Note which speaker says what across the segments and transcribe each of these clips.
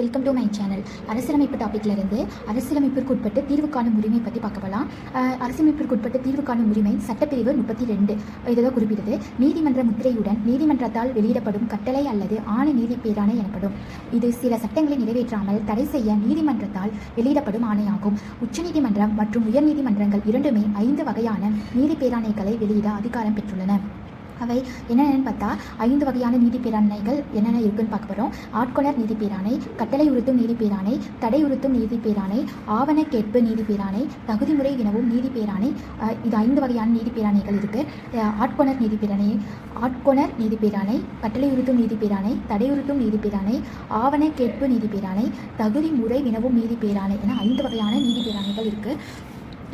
Speaker 1: Welcome to my channel அரசியலமைப்பு டாப்பிக்ல இருந்து அரசியலமைப்பிற்கு உட்பட்டு தீர்வு காணும் உரிமை பற்றி பார்க்க போகலாம் அரசியலமைப்பிற்கு உட்பட்டு தீர்வு காணும் உரிமை சட்டப்பிரிவு முப்பத்தி ரெண்டு. இதுதான் குறிப்பிடுது. நீதிமன்ற முத்திரையுடன் நீதிமன்றத்தால் வெளியிடப்படும் கட்டளை அல்லது ஆணை நீதி பேராணை எனப்படும். இது சில சட்டங்களை நிறைவேற்றாமல் தடை செய்ய நீதிமன்றத்தால் வெளியிடப்படும் ஆணையாகும். உச்சநீதிமன்றம் மற்றும் உயர்நீதிமன்றங்கள் இரண்டுமே ஐந்து வகையான நீதி பேராணைகளை வெளியிட அதிகாரம் பெற்றுள்ளன. அவை என்னென்னு பார்த்தா ஐந்து வகையான நீதி பேராணைகள் என்னென்ன இருக்குன்னு பார்க்க போகிறோம் ஆட்கொணர் நீதி பேராணை கட்டளை உறுத்தும் நீதி பேராணை தடை உறுத்தும் நீதி பேராணை ஆவண கேட்பு நீதி பேராணை தகுதிமுறை எனவும் நீதி பேராணை இது ஐந்து வகையான நீதி பேராணைகள் இருக்குது ஆட்கொணர் நீதி பேராணை ஆட்கொணர் நீதி பேராணை கட்டளை உறுத்தும் நீதி பேராணை தடை உறுத்தும் நீதி பேராணை ஆவண கேட்பு நீதி பேராணை தகுதி முறை வினவும் நீதி பேராணை என ஐந்து வகையான நீதி பேராணைகள் இருக்குது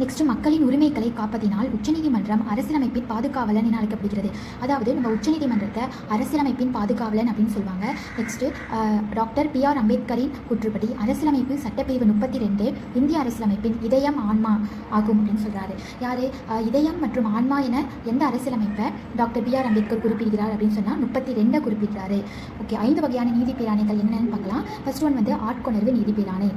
Speaker 1: நெக்ஸ்ட் மக்களின் உரிமைகளை காப்பதினால் உச்சநீதிமன்றம் அரசியலமைப்பின் பாதுகாவலன் என அழைக்கப்படுகிறது. அதாவது நம்ம உச்சநீதிமன்றத்தை அரசியலமைப்பின் பாதுகாவலன் அப்படின்னு சொல்லுவாங்க. நெக்ஸ்ட் டாக்டர் பி ஆர் அம்பேத்கரின் கூற்றுப்படி அரசியலமைப்பு சட்டப்பிரிவு முப்பத்தி ரெண்டு இந்திய அரசியலமைப்பின் இதயம் ஆன்மா ஆகும் அப்படின்னு சொல்றாரு. யாரு? இதயம் மற்றும் ஆன்மா என எந்த அரசியலமைப்பை டாக்டர் பி ஆர் அம்பேத்கர் குறிப்பிடுகிறார் அப்படின்னு சொன்னால் முப்பத்தி ரெண்டை குறிப்பிடுறாரு. ஓகே ஐந்து வகையான நீதி பேராணைகள் என்னென்னு பார்க்கலாம். ஃபர்ஸ்ட் ஒன் வந்து ஆட்கொணர்வு நீதி பேராணை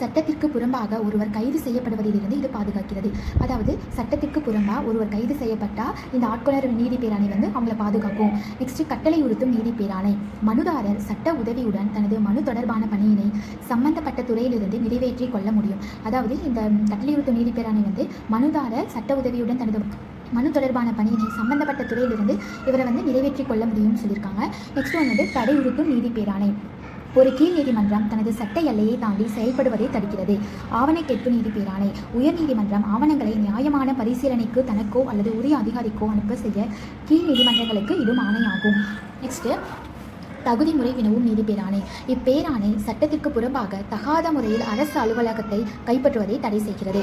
Speaker 1: சட்டத்திற்கு புறம்பாக ஒருவர் கைது செய்யப்படுவதிலிருந்து இது பாதுகாக்கிறது. அதாவது சட்டத்திற்கு புறம்பாக ஒருவர் கைது செய்யப்பட்டால் இந்த ஆட்கொணர்வு நீதி பேராணை வந்து அவங்கள பாதுகாக்கும். நெக்ஸ்ட் கட்டளை உறுத்தும் நீதி பேராணை. மனுதாரர் சட்ட உதவியுடன் தனது மனு தொடர்பான பணியினை சம்பந்தப்பட்ட துறையிலிருந்து நிறைவேற்றி கொள்ள முடியும். அதாவது இந்த கட்டளை உறுத்தும் நீதி பேராணை வந்து மனுதாரர் சட்ட உதவியுடன் தனது மனு தொடர்பான பணியினை சம்பந்தப்பட்ட துறையிலிருந்து இவரை வந்து நிறைவேற்றிக் கொள்ள முடியும்னு சொல்லியிருக்காங்க. நெக்ஸ்ட் வந்து தடை உறுத்தும் நீதி பேராணை. ஒரு கீழ் நீதிமன்றம் தனது சட்ட எல்லையை தாண்டி செயல்படுவதை தடுக்கிறது. ஆவண கேட்பு நீதி பேராணை. உயர்நீதிமன்றம் ஆவணங்களை நியாயமான பரிசீலனைக்கு தனக்கோ அல்லது உரிய அதிகாரிக்கோ அனுப்ப செய்ய கீழ் நீதிமன்றங்களுக்கு இதுவும் ஆணையாகும். நெக்ஸ்ட்டு தகுதி முறை வினவும் நீதி பேராணை. இப்பேராணை சட்டத்திற்கு புறம்பாக தகாத முறையில் அரசு அலுவலகத்தை கைப்பற்றுவதை தடை செய்கிறது.